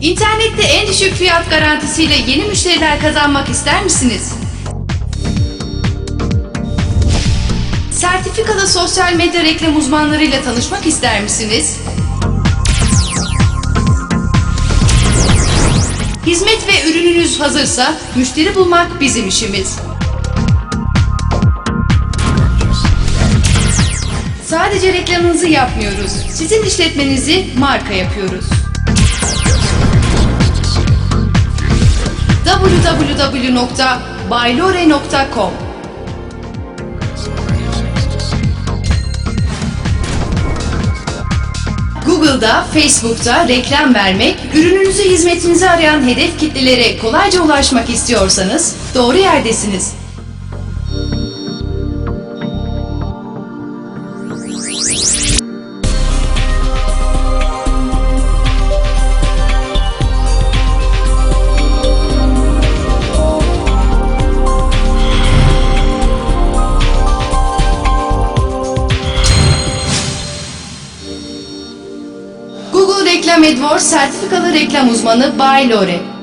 İnternette en düşük fiyat garantisiyle yeni müşteriler kazanmak ister misiniz? Sertifikalı sosyal medya reklam uzmanlarıyla tanışmak ister misiniz? Hizmet ve ürününüz hazırsa müşteri bulmak bizim işimiz. Sadece reklamınızı yapmıyoruz. Sizin işletmenizi marka yapıyoruz. www.baylore.com Google'da, Facebook'ta reklam vermek, ürününüzü, hizmetinizi arayan hedef kitlelere kolayca ulaşmak istiyorsanız doğru yerdesiniz. Reklam AdWords sertifikalı reklam uzmanı Bay Lore.